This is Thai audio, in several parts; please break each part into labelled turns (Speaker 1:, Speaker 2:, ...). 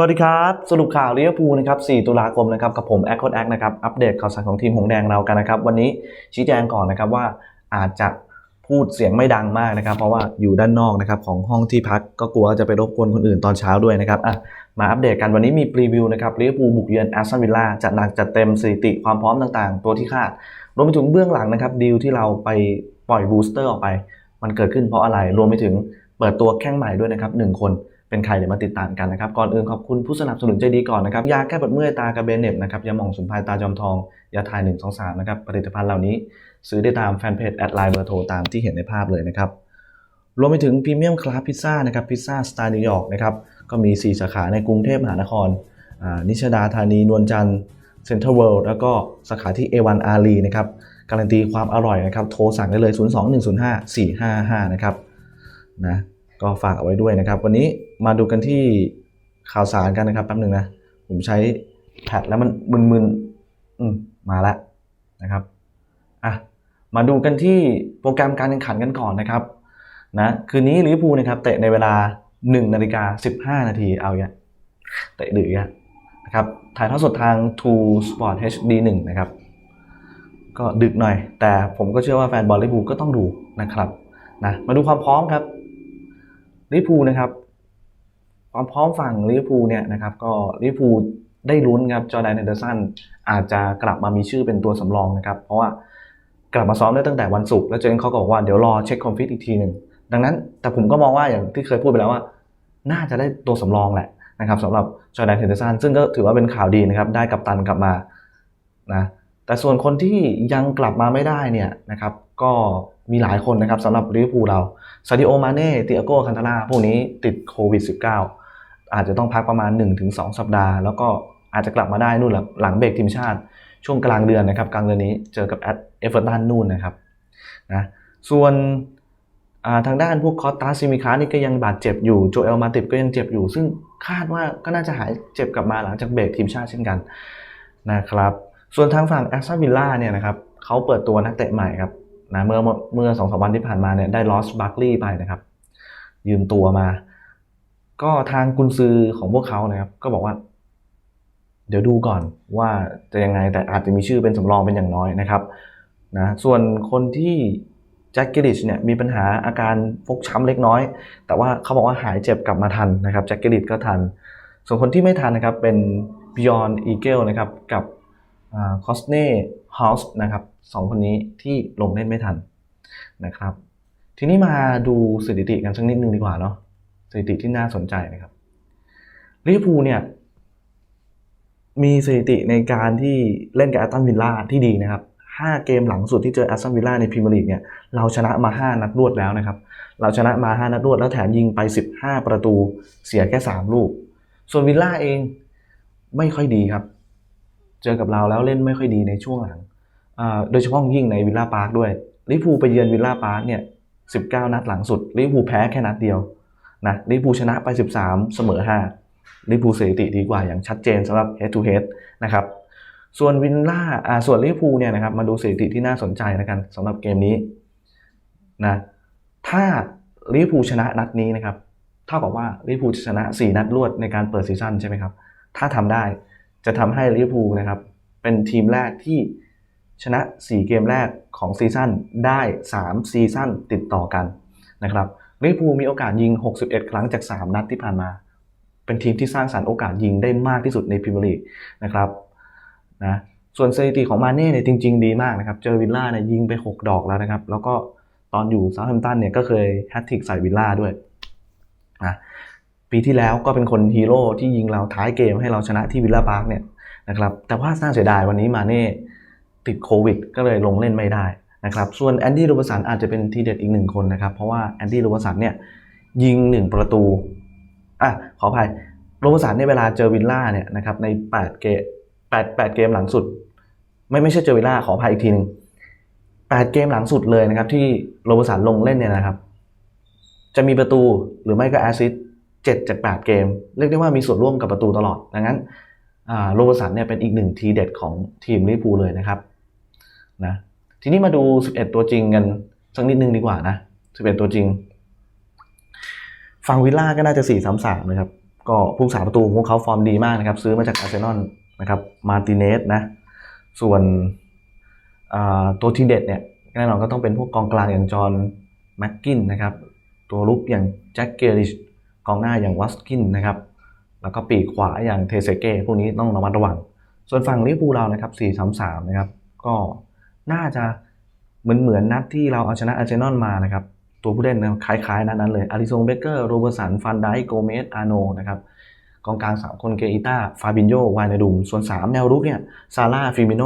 Speaker 1: วัสดีครับ สรุปข่าวลิเวอร์พูลนะครับ 4 ตุลาคมนะครับ กับผมแอคโคดแอคนะครับ อัปเดตข่าวสารของทีมหงแดงเรากันนะครับ วันนี้ชี้แจงก่อนนะครับว่าอาจจะพูดเสียงไม่ดังมากนะครับ เพราะว่าอยู่ด้านนอกนะครับของห้องที่พักก็กลัวจะไปรบกวนคนอื่นตอนเช้าด้วยนะครับอะมาอัปเดตกันวันนี้มีพรีวิวนะครับลิเวอร์พูลบุกเยือนแอสตันวิลล่าจัดหนักจัดเต็มสถิติความพร้อมต่างๆ ตัวที่คาด รวมไปถึงเบื้องหลังนะครับดีลที่เราไปปล่อยบูสเตอร์ออกไป มันเกิดขึ้นเพราะอะไรรวมไปถึงเปิดตัวแข้งใหม่ด้วยนะครับหนึ่งคน เป็นใครเดี๋ยวมาติดตามกันนะครับ ก่อนอื่นขอบคุณผู้สนับสนุนใจดีก่อนนะครับ ยาแก้ปวดเมื่อยตากระเบนเน็บนะครับ ยาหม่องสุนไพรตาจอมทอง ยาทาย1 2 3นะครับ ผลิตภัณฑ์เหล่านี้ ซื้อได้ตามแฟนเพจแอดไลน์เบอร์โทรตามที่เห็นในภาพเลยนะครับ รวมไปถึงพรีเมียมคลาสพิซซ่านะครับ พิซซ่าสไตล์นิวยอร์กนะครับ ก็มี 4 สาขาในกรุงเทพมหานครอ่านิชดาธานี นวลจันทร์เซ็นทรัลเวิลด์ แล้วก็สาขาที่ A1 อารีนะครับ การันตีความอร่อยนะครับ โทรสั่งได้เลย 02105 455นะครับ นะ ก็ฝากเอาไว้ด้วยนะครับ วันนี้ มาดูกันที่ข่าวสารกันนะครับแป๊บหนึ่งนะ ผมใช้แพดแล้วมันมึนๆอืมมาแล้วนะครับอะมาดูกันที่โปรแกรมการแข่งขันกันก่อนนะครับนะคืนนี้ลิเวอร์พูลนะครับเตะในเวลา1นาฬิกา15 นาทีเอาอย่างเตะดึกอย่างนะครับถ่ายทอดสดทาง True Sport HD 1นะครับก็ดึกหน่อย แต่ผมก็เชื่อว่าแฟนบอลลิเวอร์พูลก็ต้องดูนะครับนะมาดูความพร้อมครับลิเวอร์พูลนะครับ ความพร้อมฝั่งลิเวอร์พูลเนี่ยนะครับก็ลิเวอร์พูลได้ลุ้นครับจอร์แดนเฮนเดอร์สันอาจจะกลับมามีชื่อเป็นตัวสำรองนะครับ เพราะว่ากลับมาซ้อมได้ตั้งแต่วันศุกร์แล้วเจนเขาก็บอกว่าเดี๋ยวรอเช็คคอมฟิตอีกทีหนึ่งดังนั้นแต่ผมก็มองว่าอย่างที่เคยพูดไปแล้วว่า น่าจะได้ตัวสำรองแหละนะครับสำหรับจอร์แดนเฮนเดอร์สันซึ่งก็ถือว่าเป็นข่าวดีนะครับได้กับตันกลับมานะแต่ส่วนคนที่ยังกลับมาไม่ได้เนี่ยนะครับก็มีหลายคนนะครับสำหรับลิเวอร์พูลเราซาดิโอมาเน่ติอาโก้คันตาราพวกนี้ติดโควิด -19 อาจจะต้องพักประมาณ 1-2 สัปดาห์ แล้วก็อาจจะกลับมาได้นู่นหล,หลังเบรกทีมชาติ ช่วงกลางเดือนนะครับ กลางเดือนนี้เจอกับแอตเอเวอร์ตันนู่นนะครับนะส่วนทางด้านพวกคอสตาซิมิคานี่ก็ยังบาดเจ็บอยู่โจเอลมาติบก็ยังเจ็บอยู่ ซึ่งคาดว่าก็น่าจะหายเจ็บกลับมาหลังจากเบรกทีมชาติเช่นกันนะครับส่วนทางฝั่งแอสตันวิลล่าเนี่ยนะครับเขาเปิดตัวนักเตะใหม่ครับนะเมื่อเมื่อสองสามวันที่ผ่านมาเนี่ยได้ลอสบัคลีย์ไปนะครับ ยืมตัวมา ก็ทางกุนซือของพวกเขานะครับ ก็บอกว่า เดี๋ยวดูก่อนว่าจะยังไงแต่อาจจะมีชื่อเป็นสำรองเป็นอย่างน้อยนะครับนะส่วนคนที่แจ็คกิลิชเนี่ยมีปัญหาอาการฟกช้ำเล็กน้อย แต่ว่าเขาบอกว่าหายเจ็บกลับมาทันนะครับแจ็คกิลิชก็ทัน ส่วนคนที่ไม่ทันนะครับเป็นบิยอนอีเกลนะครับกับคอสเน่ฮาส์นะครับสองคนนี้ที่ลงเล่นไม่ทันนะครับ ทีนี้มาดูสถิติกันสักนิดนึงดีกว่าเนาะ สถิติที่น่าสนใจนะครับลิเวอร์พูลเนี่ยมีสถิติในการที่เล่นกับแอตตันวิลล่าที่ดีนะครับ 5 เกมหลังสุดที่เจอแอตตันวิลล่าในพรีเมียร์ลีกเนี่ยเราชนะมา 5 นัดรวดแล้วนะครับ เราชนะมา 5 นัดรวดแล้วแถมยิงไป 15 ประตูเสียแค่ 3 ลูก ส่วนวิลล่าเองไม่ค่อยดีครับ เจอกับเราแล้วเล่นไม่ค่อยดีในช่วงหลัง โดยเฉพาะยิ่งในวิลล่าพาร์คด้วยลิเวอร์พูลไปเยือนวิลล่าพาร์คเนี่ย19 นัดหลังสุดลิเวอร์พูลแพ้แค่นัดเดียว นะลิเวอร์พูชนะไป 13 เสมอ5ลิเวอร์พูสถิติดีกว่าอย่างชัดเจนสำหรับ head to head นะครับส่วนวิลล่าอ่าส่วนลิเวอร์พูเนี่ยนะครับมาดูสถิติที่น่าสนใจนะกันสำหรับเกมนี้นะถ้าลิเวอร์พูชนะนัดนี้นะครับเท่ากับว่าลิเวอร์พูลจะชนะ 4 นัดรวดในการเปิดซีซั่นใช่ไหมครับถ้าทำได้จะทำให้ลิเวอร์พูนะครับเป็นทีมแรกที่ชนะ 4 เกมแรกของซีซั่นได้ 3 ซีซั่นติดต่อกันนะครับ ลิเวอร์พูลมีโอกาสยิง 61 ครั้งจาก 3 นัดที่ผ่านมา เป็นทีมที่สร้างสรรค์โอกาสยิงได้มากที่สุดในพรีเมียร์ลีกนะครับนะส่วนสถิติของมาเน่เนี่ยจริง ๆ ดีมากนะครับ เจอวิลล่าเนี่ยยิงไป 6 ดอกแล้วนะครับ แล้วก็ตอนอยู่ซาท์แฮมป์ตันเนี่ยก็เคยแฮตทริกใส่วิลล่าด้วยนะปีที่แล้วก็เป็นคนฮีโร่ที่ยิงเราท้ายเกมให้เราชนะที่วิลล่าพาร์คเนี่ยนะครับแต่ว่าน่าเสียดายวันนี้มาเน่ติดโควิด ก็เลยลงเล่นไม่ได้ นะครับส่วนแอนดี้โรเบร์สันอาจจะเป็นทีเด็ดอีกหนึ่งคนนะครับ เพราะว่าแอนดี้โรเบร์สันเนี่ยยิง1ประตูอะขออภัยโรเบร์สันในยเวลาเจอวิลล่าเนี่ยนะครับใน8เกม8 8เกมหลังสุด ไม่ไม่ใช่เจอวิลล่าขออภัยอีกทีหนึ่ง8เกมหลังสุดเลยนะครับ ที่โรเบร์สันลงเล่นเนี่ยนะครับ จะมีประตูหรือไม่ก็แอสซิสต์7จาก8เกม เรียกได้ว่ามีส่วนร่วมกับประตูตลอดดังนั้นโรเบร์สันเนี่ยเป็นอีกหนึ่งทีเด็ดของทีมลิเวอร์พูลเลยนะครับนะ ทีนี้มาดู 11 ตัวจริงกันสักนิดนึงดีกว่านะ 11 ตัวจริงฝั่งวิลล่าก็น่าจะ 4 3 3 นะครับ ก็ผู้สาประตูของพวกเขาฟอร์มดีมากนะครับ ซื้อมาจากอาร์เซนอลนะครับ มาติเนสนะ ส่วนตัวทีเด็ดเนี่ยแน่นอนก็ต้องเป็นพวกกองกลางอย่างจอห์นแม็กกินนะครับ ตัวรุกอย่างแจ็คเกลิชกองหน้าอย่างวัสกินนะครับ แล้วก็ปีกขวาอย่างเทเซเก้พวกนี้ต้องระมัดระวัง ส่วนฝั่งลิเวอร์พูลเรานะครับ4-3-3 นะครับ ก็ น่าจะเหมือนเหมือนนัดที่เราเอาชนะอาร์เซนอลมานะครับ ตัวผู้เล่นคล้ายๆ นัดนั้นเลยอาริซงเบเกอร์โรเบอร์สันฟันไดโกเมสอาโนนะครับกองกลาง 3 คนเกอิต้าฟาบินโยวายนาดุม ส่วน 3 แนวรุกเนี่ยซาร่าฟิมิโน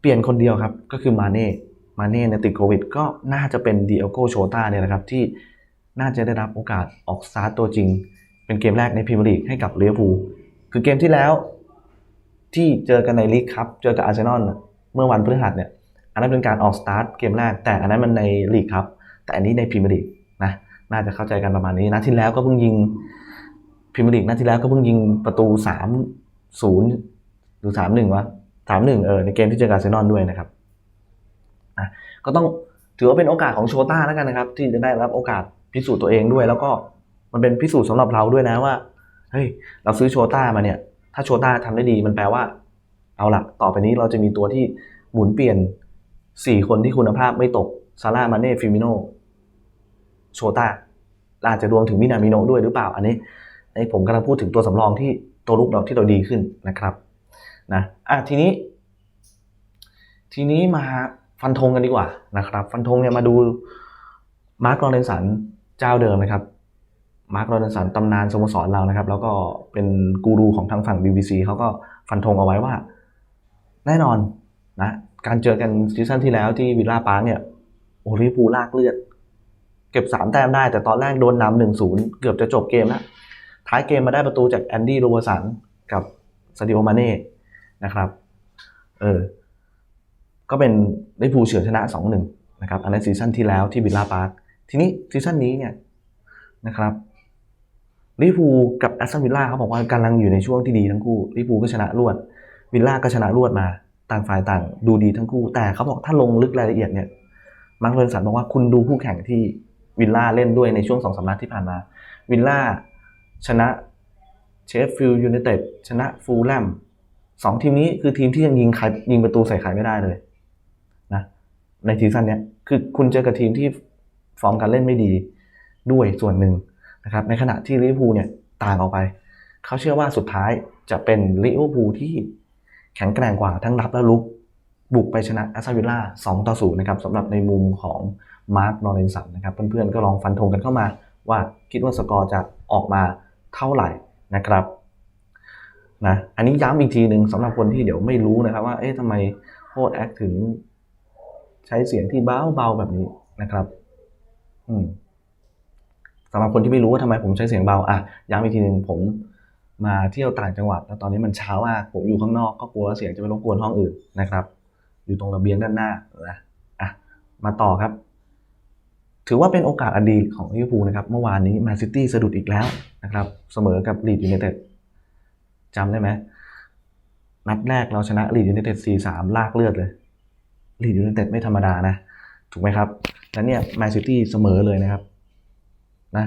Speaker 1: เปลี่ยนคนเดียวครับ ก็คือมาเน่มาเน่เนี่ยติดโควิด ก็น่าจะเป็นดิเอโกโชตาเนี่ยนะครับ ที่น่าจะได้รับโอกาสออกสตาร์ตตัวจริง เป็นเกมแรกในพรีเมียร์ลีกให้กับลิเวอร์พูลคือเกมที่แล้ว ที่เจอกันในลีกครับ เจอกับอาร์เซนอลน่ะเมื่อวันพฤหัสเนี่ย อันนั้นเป็นการออกสตาร์ทเกมแรก แต่อันนั้นมันในลีกครับ แต่อันนี้ในพรีเมียร์ลีกนะน่าจะเข้าใจกันประมาณนี้นะที่แล้วก็เพิ่งยิงพรีเมียร์ลีกนัดที่แล้วก็เพิ่งยิงประตูสามศูนย์หรือสามหนึ่งวะสามหนึ่งเออในเกมที่เจอกับอาเซนอลด้วยนะครับอะก็ต้องถือว่าเป็นโอกาสของโชต้าแล้วกันนะครับ ที่จะได้รับโอกาสพิสูจน์ตัวเองด้วย แล้วก็มันเป็นพิสูจน์สำหรับเราด้วยนะว่าเฮ้ยเราซื้อโชต้ามาเนี่ย ถ้าโชต้าทำได้ดีมันแปลว่า เอาล่ะต่อไปนี้เราจะมีตัวที่หมุนเปลี่ยน 4คนที่คุณภาพไม่ตกซาร่ามาเน่ฟิมิโนโชตาอาจจะรวมถึงมินามิโนด้วยหรือเปล่า อันนี้อันนี้ผมกำลังพูดถึงตัวสำรองที่ตัวลุกเราที่เราดีขึ้นนะครับนะอะทีนี้ ทีนี้มาฟันธงกันดีกว่านะครับ ฟันธงเนี่ยมาดูมาร์คโรเลนสันเจ้าเดิมนะครับมาร์คโรเลนสันตำนานสโมสรเรานะครับ แล้วก็เป็นกูรูของทางฝั่ง BBC เขาก็ฟันธงเอาไว้ว่า แน่นอนนะ การเจอกันซีซั่นที่แล้วที่วิลล่าปาร์คเนี่ยโอ้ลิพูลากเลือด เก็บสามแต้มได้แต่ตอนแรกโดนนำหนึ่งศูนย์เกือบจะจบเกมแล้ว ท้ายเกมมาได้ประตูจากแอนดี้โรเบอร์สันกับซาดิโอมาเน่นะครับ เออ ก็เป็นลิปูเฉือนชนะ2-1นะครับ อันนั้นซีซั่นที่แล้วที่วิลล่าปาร์คทีนี้ซีซั่นนี้เนี่ยนะครับลิบูกับแอสตันวิลล่าเขาบอกว่ากำลังอยู่ในช่วงที่ดีทั้งคู่ลิบูก็ชนะรวดวิลล่าก็ชนะรวดมา ต่างฝ่ายต่างดูดีทั้งคู่ แต่เขาบอกถ้าลงลึกรายละเอียดเนี่ยมาร์คเรนสันบอกว่าคุณดูคู่แข่งที่วิลล่าเล่นด้วยในช่วงสองสามนัดที่ผ่านมา วิลล่าชนะเชฟฟิลด์ยูไนเต็ดชนะฟูลแลมสองทีมนี้คือทีมที่ยังยิงใครยิงประตูใส่ใครไม่ได้เลยนะในซีซั่นเนี้ยคือคุณเจอกับทีมที่ฟอร์มการเล่นไม่ดีด้วยส่วนหนึ่งนะครับในขณะที่ลิเวอร์พูลเนี่ยต่างออกไป เขาเชื่อว่าสุดท้ายจะเป็นลิเวอร์พูลที่ แข็งแกร่งกว่าทั้งรับและลุก บุกไปชนะแอสตันวิลล่า2ต่อ0นะครับสำหรับในมุมของมาร์คนอร์เรนสันนะครับ เพื่อนๆก็ลองฟันธงกันเข้ามา ว่าคิดว่าสกอร์จะออกมาเท่าไหร่นะครับนะอันนี้ย้ำอีกทีหนึ่งสำหรับคนที่เดี๋ยวไม่รู้นะครับว่าเอ๊ะทำไมโคดแอคถึงใช้เสียงที่เบาๆแบบนี้นะครับอืมสำหรับคนที่ไม่รู้ว่าทำไมผมใช้เสียงเบาอะย้ำอีกทีหนึ่งผม มาเที่ยวต่างจังหวัดแล้วตอนนี้มันเช้ามากผมอยู่ข้างนอกก็กลัวว่าเสียงจะไปรบกวนห้องอื่นนะครับ อยู่ตรงระเบียงด้านหน้านะอะมาต่อครับ ถือว่าเป็นโอกาสอดีตของลิเวอร์พูลนะครับเมื่อวานนี้แมนซิตี้สะดุดอีกแล้วนะครับเสมอกับลีดยูไนเต็ดจำได้ไหมนัดแรกเราชนะลีดยูไนเต็ด4-3 ลากเลือดเลยลีดยูไนเต็ดไม่ธรรมดานะถูกไหมครับแล้วเนี่ยแมนซิตี้เสมอเลยนะครับนะ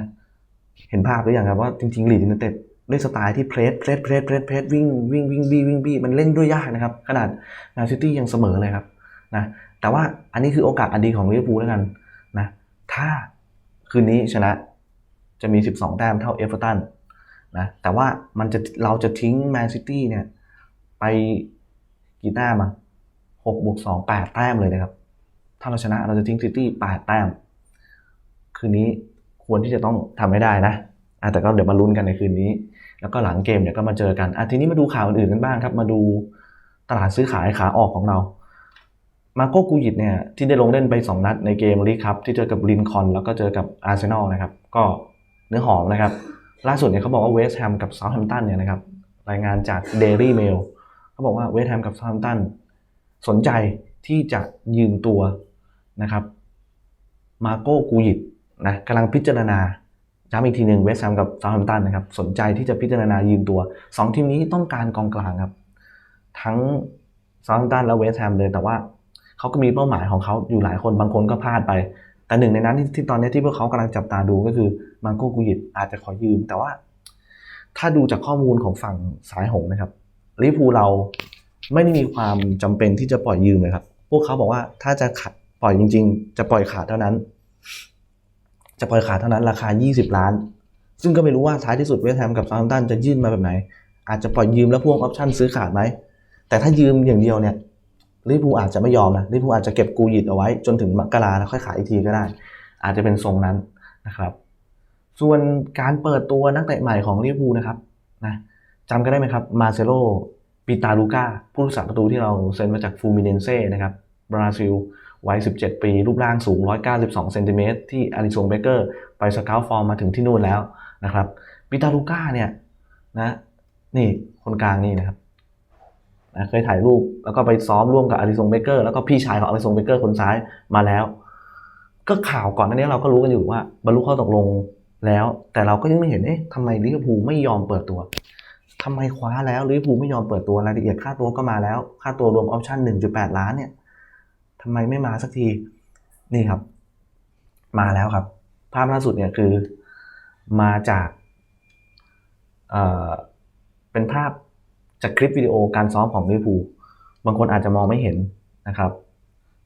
Speaker 1: เห็นภาพหรือยังครับว่าจริงๆลีดยูไนเต็ด ด้วยสไตล์ที่เพรสเพรสเพรสเพรสเพรสวิ่งวิ่งวิ่งบี้วิ่งบี้มันเล่นด้วยยากนะครับ ขนาดแมนซิตี้ยังเสมอเลยครับนะแต่ว่าอันนี้คือโอกาสอันดีของลิเวอร์พูลแล้วกันนะถ้าคืนนี้ชนะจะมี 12 แต้มเท่าเอฟเวอร์ตันนะแต่ว่ามันจะเราจะทิ้งแมนซิตี้เนี่ยไปกี่แต้มอะหกบวกสองแปดแต้มเลยนะครับ ถ้าเราชนะเราจะทิ้งซิตี้แปดแต้ม คืนนี้ควรที่จะต้องทำให้ได้นะอะแต่ก็เดี๋ยวมาลุ้นกันในคืนนี้ แล้วก็หลังเกมเนี่ยก็มาเจอกันอะทีนี้มาดูข่าวอื่นๆกันบ้างครับ มาดูตลาดซื้อขายขาออกของเรา มาโกกูยิตเนี่ยที่ได้ลงเล่นไป 2 นัดในเกมลีกครับที่เจอกับลินคอนแล้วก็เจอกับอาร์เซนอลนะครับ ก็เนื้อหอมนะครับ ล่าสุดเนี่ยเขาบอกว่าเวสต์แฮมกับเซาท์แฮมป์ตันเนี่ยนะครับรายงานจากเดลี่เมลเขาบอกว่าเวสต์แฮมกับเซาท์แฮมป์ตันสนใจที่จะยืมตัวนะครับ มาโกกูยิตนะกำลังพิจารณา ย้ำอีกทีหนึ่งเวสต์แฮมกับซาท์แฮมป์ตันนะครับสนใจที่จะพิจารณายืมตัวสองทีมนี้ต้องการกองกลางครับ ทั้งซาท์แฮมป์ตันและเวสต์แฮมเลยแต่ว่าเขาก็มีเป้าหมายของเขาอยู่หลายคนบางคนก็พลาดไป แต่หนึ่งในนั้นที่ที่ตอนนี้ที่พวกเขากำลังจับตาดูก็คือมาโกกูยิตอาจจะขอยืม แต่ว่า ถ้าดูจากข้อมูลของฝั่งสายหงนะครับลิเวอร์พูเราไม่ได้มีความจำเป็นที่จะปล่อยยืมเลยครับ พวกเขาบอกว่าถ้าจะขาดปล่อยจริง ๆ จะปล่อยขาดเท่านั้น จะปล่อยขาดเท่านั้นราคา 20 ล้าน ซึ่งก็ไม่รู้ว่าท้ายที่สุดเวสต์แฮมกับซาร์ตันจะยื่นมาแบบไหน อาจจะปล่อยยืมแล้วพ่วงออปชั่นซื้อขาดไหม แต่ถ้ายืมอย่างเดียวเนี่ยลิเวอร์พูลอาจจะไม่ยอมนะลิเวอร์พูลอาจจะเก็บกูยิดเอาไว้จนถึงมกราแล้วค่อยขายอีกทีก็ได้ อาจจะเป็นทรงนั้นนะครับ ส่วนการเปิดตัวนักเตะใหม่ของลิเวอร์พูลนะครับนะจำกันได้ไหมครับมาเซโลปิตาลูกาผู้รักษาประตูที่เราเซ็นมาจากฟูมิเนนเซ่นะครับบราซิล วัย 17 ปี รูปร่างสูง 192 เซนติเมตรที่อาริซงเบเกอร์ไปสเกลฟอร์มมาถึงที่นู่นแล้วนะครับปิตาลูกาเนี่ยนะนี่คนกลางนี่นะครับนะเคยถ่ายรูปแล้วก็ไปซ้อมร่วมกับอาริซงเบเกอร์แล้วก็พี่ชายของอาริซงเบเกอร์คนซ้ายมาแล้ว ก็ข่าวก่อนหน้านี้เราก็รู้กันอยู่ว่าบรรลุข้อตกลงแล้ว แต่เราก็ยังไม่เห็นเอ๊ะทำไมลิเวอร์พูลไม่ยอมเปิดตัวทำไมคว้าแล้วลิเวอร์พูลไม่ยอมเปิดตัวรายละเอียดค่าตัวก็มาแล้ว ค่าตัวรวมออปชั่น1.8 ล้านเนี่ย ทำไมไม่มาสักที นี่ครับ มาแล้วครับ ภาพล่าสุดเนี่ยคือมาจากเอ่อเป็นภาพจากคลิปวิดีโอการซ้อมของลิเวอร์พูลบางคนอาจจะมองไม่เห็นนะครับ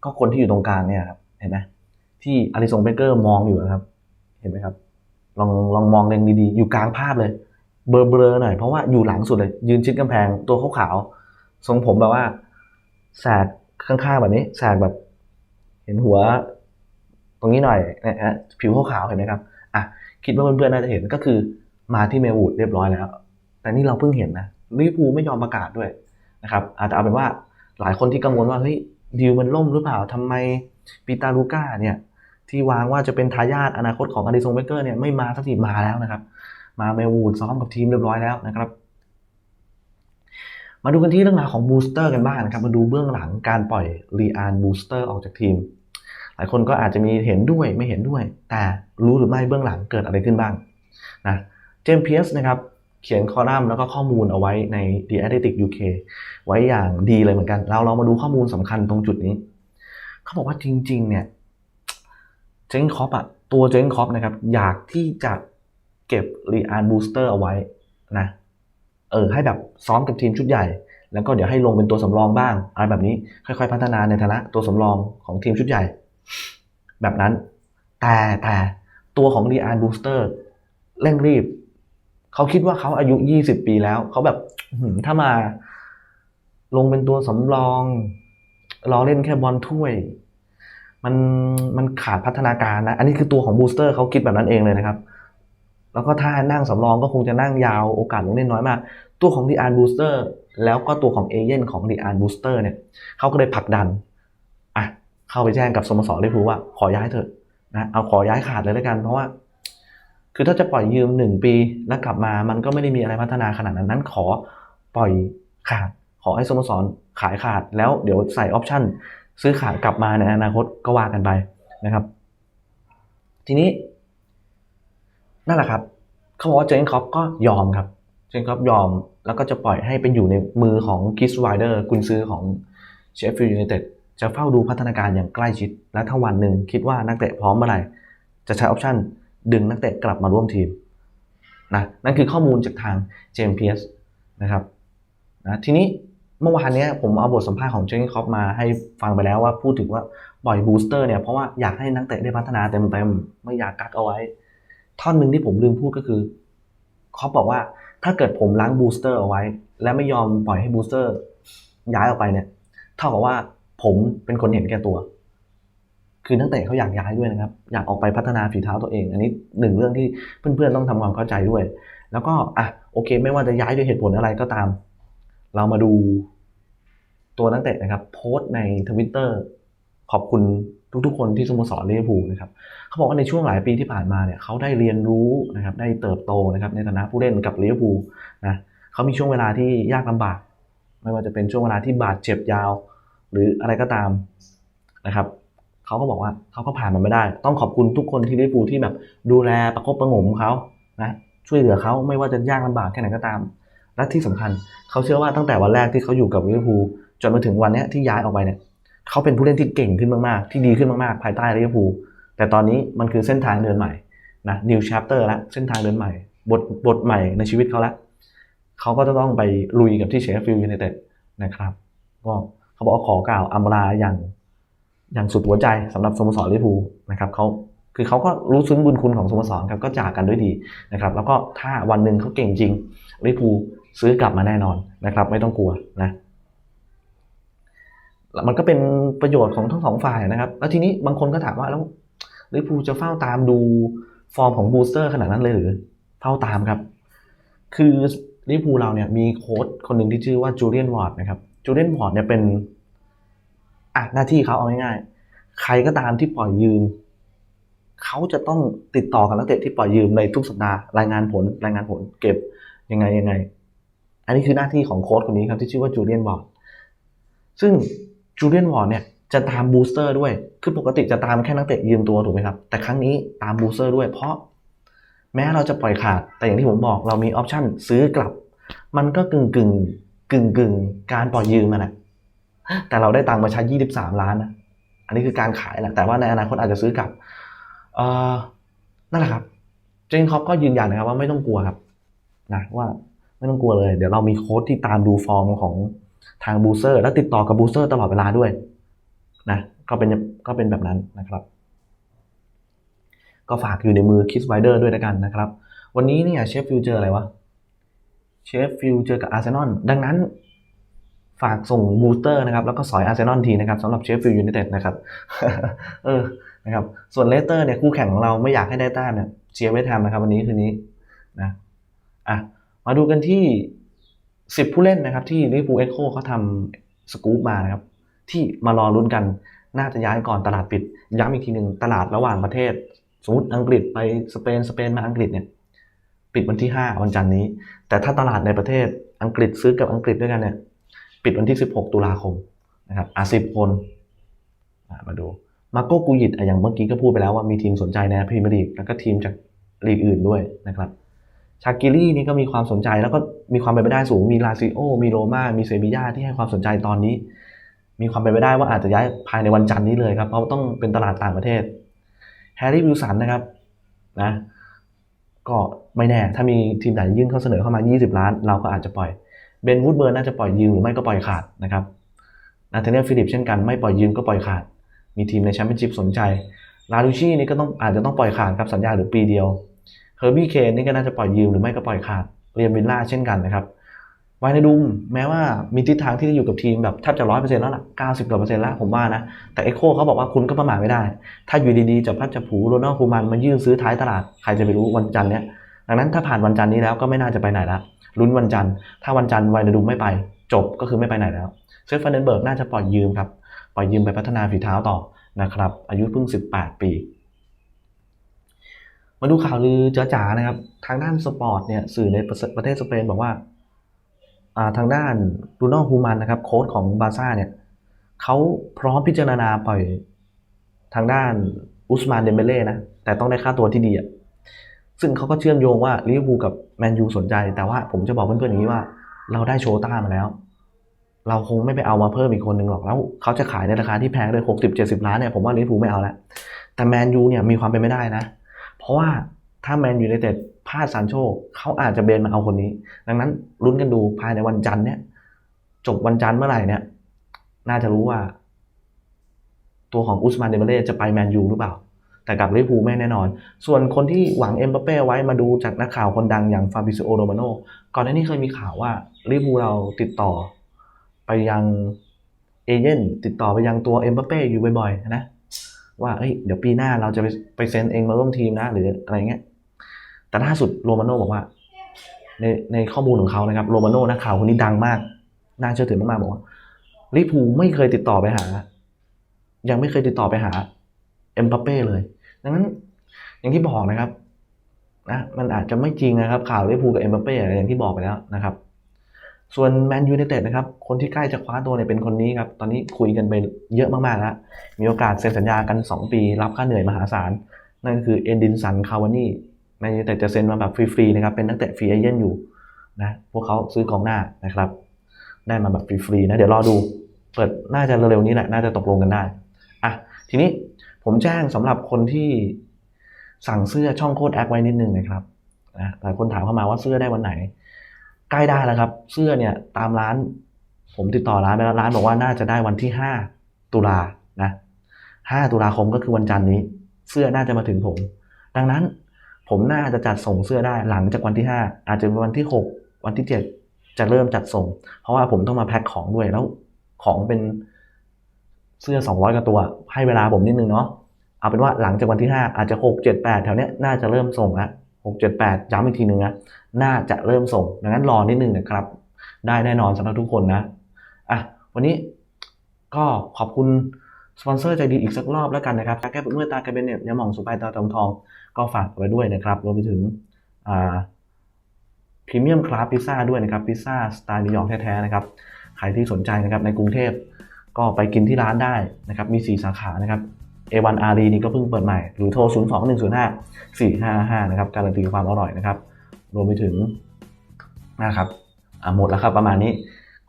Speaker 1: ก็คนที่อยู่ตรงกลางเนี่ยครับเห็นไหมที่อาริซงเบเกอร์มองอยู่นะครับ เห็นไหมครับ ลองลองมองเล็งดีๆ อยู่กลางภาพเลย เบลอๆหน่อยเพราะว่าอยู่หลังสุดเลย ยืนชิดกำแพงตัวขาวๆทรงผมแบบว่าแสก ข้างๆแบบนี้แสกแบบ เห็นหัว ตรงนี้หน่อยนะฮะผิวขาวๆเห็นไหมครับอะคิดว่าเพื่อนๆน่าจะเห็นก็คือมาที่เมลวูดเรียบร้อยแล้ว แต่นี่เราเพิ่งเห็นนะลิเวอร์พูลไม่ยอมประกาศด้วยนะครับอาจจะเอาเป็นว่าหลายคนที่กังวลว่าเฮ้ยดีลมันล่มหรือเปล่าทำไมปีตาลูก้าเนี่ยที่วางว่าจะเป็นทายาทอนาคตของอดิสงเบเกอร์เนี่ยไม่มาสักทีมาแล้วนะครับ มาเมลวูดซ้อมกับทีมเรียบร้อยแล้วนะครับ มาดูกันที่เรื่องราวของบูสเตอร์กันบ้างนะครับ มาดูเบื้องหลังการปล่อยรีอานบูสเตอร์ออกจากทีม หลายคนก็อาจจะมีเห็นด้วยไม่เห็นด้วย แต่รู้หรือไม่เบื้องหลังเกิดอะไรขึ้นบ้างนะเจมส์เพียสนะครับเขียนคอลัมน์แล้วก็ข้อมูลเอาไว้ใน The Athletic UK ไว้อย่างดีเลยเหมือนกัน เราลองมาดูข้อมูลสำคัญตรงจุดนี้ เขาบอกว่าจริง ๆ เนี่ย เจงคอปอะตัวเจงคอปนะครับ อยากที่จะเก็บรีอานบูสเตอร์เอาไว้นะ เออให้แบบซ้อมกับทีมชุดใหญ่ แล้วก็เดี๋ยวให้ลงเป็นตัวสำรองบ้างอะไรแบบนี้ค่อยๆพัฒนาในฐานะตัวสำรองของทีมชุดใหญ่ แบบนั้น แต่แต่ตัวของรีอานบูสเตอร์เร่งรีบ เขาคิดว่าเขาอายุ 20 ปีแล้ว เขาแบบถ้ามาลงเป็นตัวสำรองรอเล่นแค่บอลถ้วย มันมันขาดพัฒนาการนะ อันนี้คือตัวของบูสเตอร์เขาคิดแบบนั้นเองเลยนะครับ แล้วก็ถ้านั่งสำรองก็คงจะนั่งยาวโอกาสลงเล่นน้อยมาก ตัวของดีอาร์บูสเตอร์แล้วก็ตัวของเอเย่นของดีอาร์บูสเตอร์เนี่ยเขาก็เลยผลักดันอะเข้าไปแจ้งกับสโมสรลิเวอร์พูว่าขอย้ายเถอะนะเอาขอย้ายขาดเลยแล้วกัน เพราะว่า คือถ้าจะปล่อยยืมหนึ่งปีแล้วกลับมามันก็ไม่ได้มีอะไรพัฒนาขนาดนั้นนั้นขอปล่อยขาด ขอให้สโมสรขายขาดแล้วเดี๋ยวใส่ออปชั่นซื้อขาดกลับมาในอนาคตก็ว่ากันไปนะครับ ทีนี้ นั่นแหละครับเขาบอกว่าเจนคอปก็ยอมครับ เจนคอปยอมแล้วก็จะปล่อยให้เป็นอยู่ในมือของคิสไวเดอร์กุนซื้อของเชฟฟิลด์ยูไนเต็ดจะเฝ้าดูพัฒนาการอย่างใกล้ชิด และถ้าวันหนึ่งคิดว่านักเตะพร้อมเมื่อไหร่ จะใช้ออปชั่นดึงนักเตะกลับมาร่วมทีมนะนั่นคือข้อมูลจากทางเจมส์เพียสนะครับนะทีนี้เมื่อวานนี้ผมเอาบทสัมภาษณ์ของเจนคอปมาให้ฟังไปแล้วว่าพูดถึงว่าปล่อยบูสเตอร์เนี่ยเพราะว่าอยากให้นักเตะได้พัฒนาเต็มๆไม่อยากกักเอาไว้ ท่อนหนึ่งที่ผมลืมพูดก็คือเขาบอกว่าถ้าเกิดผมล้างบูสเตอร์เอาไว้ และไม่ยอมปล่อยให้บูสเตอร์ย้ายออกไปเนี่ย เท่ากับว่าผมเป็นคนเห็นแก่ตัว คือนักเตะเขาอยากย้ายด้วยนะครับ อยากออกไปพัฒนาฝีเท้าตัวเอง อันนี้หนึ่งเรื่องที่เพื่อนๆต้องทำความเข้าใจด้วย แล้วก็อะโอเค ไม่ว่าจะย้ายด้วยเหตุผลอะไรก็ตาม เรามาดูตัวนักเตะนะครับ โพสต์ในทวิตเตอร์ขอบคุณ ทุกๆ คนที่สโมสรลิเวอร์พูลนะครับเขาบอกว่าในช่วงหลายปีที่ผ่านมาเนี่ยเขาได้เรียนรู้นะครับได้เติบโตนะครับในฐานะผู้เล่นกับลิเวอร์พูลนะเขามีช่วงเวลาที่ยากลำบาก ไม่ว่าจะเป็นช่วงเวลาที่บาดเจ็บยาว หรืออะไรก็ตามนะครับเขาก็บอกว่าเขาก็ผ่านมันไม่ได้ ต้องขอบคุณทุกคนที่ลิเวอร์พูลที่แบบดูแลประคบประงมเขานะช่วยเหลือเขาไม่ว่าจะยากลำบากแค่ไหนก็ตาม และที่สำคัญเขาเชื่อว่าตั้งแต่วันแรกที่เขาอยู่กับลิเวอร์พูลจนมาถึงวันนี้ที่ย้ายออกไปเนี่ย เขาเป็นผู้เล่นที่เก่งขึ้นมากๆ ที่ดีขึ้นมากๆ ภายใต้ลิเวอร์พูลแต่ตอนนี้มันคือเส้นทางเดินใหม่นะ new chapter แล้วเส้นทางเดินใหม่ บทบทใหม่ในชีวิตเขาแล้วเขาก็จะต้องไปลุยกับที่เชฟฟิลด์ยูไนเต็ดนะครับก็เขาบอกขอกล่าวอำลาอย่างอย่างสุดหัวใจสำหรับสโมสรลิเวอร์พูลนะครับเขาคือเขาก็รู้ซึ้งบุญคุณของสโมสรครับก็จากกันด้วยดีนะครับแล้วก็ถ้าวันหนึ่งเขาเก่งจริงลิเวอร์พูลซื้อกลับมาแน่นอนนะครับไม่ต้องกลัวนะ มันก็เป็นประโยชน์ของทั้งสองฝ่ายนะครับ แล้วทีนี้บางคนก็ถามว่าแล้วลิเวอร์พูลจะเฝ้าตามดูฟอร์มของบูสเตอร์ขนาดนั้นเลยหรือเฝ้าตามครับ คือลิเวอร์พูลเราเนี่ยมีโค้ชคนหนึ่งที่ชื่อว่าจูเลียนวอร์ดนะครับจูเลียนวอร์ดเนี่ยเป็นอะหน้าที่เขาเอาง่ายๆ ใครก็ตามที่ปล่อยยืม เขาจะต้องติดต่อกับนักเตะที่ปล่อยยืมในทุกสัปดาห์รายงานผลรายงานผลเก็บยังไงยังไง อันนี้คือหน้าที่ของโค้ชคนนี้ครับที่ชื่อว่าจูเลียนวอร์ดซึ่ง จูเลียนวอร์ดเนี่ยจะตามบูสเตอร์ด้วย คือปกติจะตามแค่นักเตะยืมตัวถูกไหมครับ แต่ครั้งนี้ตามบูสเตอร์ด้วย เพราะแม้เราจะปล่อยขาด แต่อย่างที่ผมบอกเรามีออปชั่นซื้อกลับ มันก็กึ่งกึ่งกึ่งกึ่งการปล่อยยืมมันนะแต่เราได้ตังค์มาใช้23 ล้านนะ อันนี้คือการขายแหละ แต่ว่าในอนาคตอาจจะซื้อกลับเอ่อนั่นแหละครับ เจนคอปก็ยืนยันนะครับว่าไม่ต้องกลัวครับนะว่าไม่ต้องกลัวเลย เดี๋ยวเรามีโค้ดที่ตามดูฟอร์มของ ทางบูเซอร์ และติดต่อกับบูเซอร์ตลอดเวลาด้วยนะก็เป็นก็เป็นแบบนั้นนะครับ ก็ฝากอยู่ในมือคิสไวเดอร์ด้วยแล้วกันนะครับ วันนี้เนี่ยเชฟฟิลด์เจออะไรวะเชฟฟิลด์เจอกับอาร์เซนอลดังนั้นฝากส่งบูสเตอร์นะครับ แล้วก็สอยอาร์เซนอลทีนะครับสำหรับเชฟฟิลด์ยูไนเต็ดนะครับ เออนะครับ ส่วนเลสเตอร์เนี่ยคู่แข่งของเราไม่อยากให้ได้แต้มเนี่ยเชียร์เวสแฮมนะครับ วันนี้คืนนี้นะอะมาดูกันที่ 10ผู้เล่นนะครับที่ลิเวอร์พูลเอ็กโคเขาทำสกู๊ปมานะครับที่มารอลุ้นกันน่าจะย้ายก่อนตลาดปิด ย้ำอีกทีหนึ่งตลาดระหว่างประเทศ สมมติอังกฤษไปสเปนสเปนมาอังกฤษเนี่ยปิดวันที่ 5 วันจันทร์นี้ แต่ถ้าตลาดในประเทศอังกฤษซื้อกับอังกฤษด้วยกันเนี่ยปิดวันที่ 16 ตุลาคมนะครับอะ10คนมาดูมาโก้กูยิตอะอย่างเมื่อกี้ก็พูดไปแล้วว่ามีทีมสนใจในพรีเมียร์ลีกแล้วก็ทีมจากลีกอื่นด้วยนะครับ ชากิลี่นี่ก็มีความสนใจแล้วก็มีความเป็นไปได้สูง มีลาซิโอ มีโรมามีเซบีย่าที่ให้ความสนใจตอนนี้ มีความเป็นไปได้ว่าอาจจะย้ายภายในวันจันทร์นี้เลยครับ เพราะต้องเป็นตลาดต่างประเทศ แฮร์รี่วิลสันนะครับนะก็ไม่แน่ ถ้ามีทีมไหนยื่นข้อเสนอเข้ามา 20 ล้าน เราก็อาจจะปล่อย เบนวูดเบิร์นน่าจะปล่อยยืมหรือไม่ก็ปล่อยขาดนะครับนาธาเนลฟิลิปเช่นกันไม่ปล่อยยืมก็ปล่อยขาด มีทีมในแชมเปี้ยนชิพสนใจ ลาลูชี่นี่ก็ต้องอาจจะต้องปล่อยขาดครับสัญญาหรือปีเดียว เฮอร์บี้เคนนี่ก็น่าจะปล่อยยืมหรือไม่ก็ปล่อยขาดเรียนวิลล่าเช่นกันนะครับไวนดุมแม้ว่ามีทิศทางที่จะอยู่กับทีมแบบแทบจะร้อยเปอร์เซ็นต์แล้วล่ะเก้าสิบกว่าเปอร์เซ็นต์แล้วผมว่านะ แต่เอ็กโคเขาบอกว่าคุณก็ประมาทไม่ได้ ถ้าอยู่ดีๆจะพัดจะผูโรนัลคูมันมายื่นซื้อท้ายตลาด ใครจะไปรู้วันจันทร์เนี้ยดังนั้นถ้าผ่านวันจันทร์นี้แล้วก็ไม่น่าจะไปไหนละลุ้นวันจันทร์ถ้าวันจันทร์ไวนดุมไม่ไป จบก็คือไม่ไปไหนแล้วเซฟฟันเดนเบิร์กน่าจะปล่อยยืมครับปล่อยยืมไปพัฒนาฝีเท้าต่อนะครับอายุเพิ่ง 18 ปี มาดูข่าวลือจ๋าๆนะครับ ทางด้านสปอร์ตเนี่ยสื่อในประเทศสเปนบอกว่าทางด้านรูโน่ฮูมันนะครับโค้ชของบาร์ซ่าเนี่ยเขาพร้อมพิจารณาปล่อยทางด้านอุสมานเดมเบเล่นะแต่ต้องได้ค่าตัวที่ดีอะซึ่งเขาก็เชื่อมโยงว่าลิเวอร์พูลกับแมนยูสนใจ แต่ว่าผมจะบอกเพื่อนๆอย่างนี้ว่า เราได้โชต้ามาแล้ว เราคงไม่ไปเอามาเพิ่มอีกคนหนึ่งหรอกแล้วเขาจะขายในราคาที่แพงเลยหกสิบเจ็ดสิบล้านเนี่ยผมว่าลิเวอร์พูลไม่เอาแล้วแต่แมนยูเนี่ยมีความเป็นไม่ได้นะ เพราะว่าถ้าแมนยูไนเต็ดพลาดซานโชเขาอาจจะเบนมาเอาคนนี้ ดังนั้นลุ้นกันดูภายในวันจันทร์เนี่ย จบวันจันทร์เมื่อไหร่เนี่ย น่าจะรู้ว่า ตัวของอุสมานเดมเบเล่จะไปแมนยูหรือเปล่า แต่กับลิเวอร์พูลไม่แน่นอน ส่วนคนที่หวังเอ็มบัปเป้ไว้มาดูจากนักข่าวคนดังอย่างฟาบิซิโอโรมาโนก่อนหน้านี้เคยมีข่าวว่าลิเวอร์พูลเราติดต่อ ไปยังเอเย่นติดต่อไปยังตัวเอ็มบัปเป้อยู่บ่อยๆนะ ว่าเอ้ยเดี๋ยวปีหน้าเราจะไปไปเซ็นเองมาร่วมทีมนะ หรืออะไรเงี้ยแต่ล่าสุดโรมาโน่บอกว่า ในในข้อมูลของเขานะครับโรมาโน่นักข่าวคนนี้ดังมาก น่าเชื่อถือมากๆบอกว่าลิพูไม่เคยติดต่อไปหา ยังไม่เคยติดต่อไปหาเอ็มบัปเป้เลย ดังนั้นอย่างที่บอกนะครับนะมันอาจจะไม่จริงนะครับข่าวลิพูกับเอ็มบัปเป้อย่างที่บอกไปแล้วนะครับ ส่วนแมนยูไนเต็ดนะครับ คนที่ใกล้จะคว้าตัวเนี่ยเป็นคนนี้ครับ ตอนนี้คุยกันไปเยอะมากๆแล้ว มีโอกาสเซ็นสัญญากัน 2 ปี รับค่าเหนื่อยมหาศาล นั่นก็คือเอ็นดินสันคาวานี่แมนยูไนเต็ดจะเซ็นมาแบบฟรีๆนะครับ เป็นนักเตะฟรีเอเย่นอยู่นะ พวกเขาซื้อกองหน้านะครับ ได้มาแบบฟรีๆนะ เดี๋ยวรอดู เปิดน่าจะเร็วๆนี้แหละ น่าจะตกลงกันได้ อะ ทีนี้ผมแจ้งสำหรับคนที่สั่งเสื้อช่องโค้ดแอคไว้นิดนึงนะครับนะหลายคนถามเข้ามาว่าเสื้อได้วันไหน ใกล้ได้แล้วครับ เสื้อเนี่ยตามร้าน ผมติดต่อร้านไปแล้วร้านบอกว่าน่าจะได้วันที่ห้าตุลานะห้าตุลาคมก็คือวันจันทร์นี้ เสื้อน่าจะมาถึงผม ดังนั้นผมน่าจะจัดส่งเสื้อได้หลังจากวันที่ห้าอาจจะเป็นวันที่หกวันที่เจ็ดจะเริ่มจัดส่ง เพราะว่าผมต้องมาแพ็คของด้วยแล้วของเป็นเสื้อ 200กว่าตัว ให้เวลาผมนิดนึงเนาะเอาเป็นว่าหลังจากวันที่ 5 อาจจะ 6 7 8 แถวเนี้ยน่าจะเริ่มส่งแล้ว 6 7 8 ย้ำอีกทีนึงนะ น่าจะเริ่มส่ง ดังนั้นรอนิดนึงนะครับ ได้แน่นอนสำหรับทุกคนนะ อะ วันนี้ก็ขอบคุณสปอนเซอร์ใจดีอีกสักรอบแล้วกันนะครับแก้ปวดเมื่อยตากระเบนเน็ตยาหม่องสุปายตาตองทอง ก็ฝากไว้ด้วยนะครับ รวมไปถึงอ่าพรีเมียมคลาสพิซซ่าด้วยนะครับพิซซ่าสไตล์นิวยอร์กแท้ๆนะครับ ใครที่สนใจนะครับในกรุงเทพก็ไปกินที่ร้านได้นะครับ มี 4 สาขานะครับ A1 r d นี่ก็เพิ่งเปิดใหม่ หรือโทร 0 2 1 0 5 4 5 5 นะครับ การันตีความอร่อยนะครับ รวมไปถึงนะครับหมดแล้วครับประมาณนี้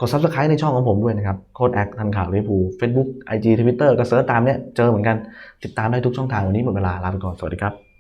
Speaker 1: กด subscribe ในช่องของผมด้วยนะครับ โค้ดแอคทันข่าวลิเวอร์พูล Facebook IG Twitter ก็เซิร์ชตามเนี้ยเจอเหมือนกัน ติดตามได้ทุกช่องทางวันนี้หมดเวลาลาไปก่อน สวัสดีครับ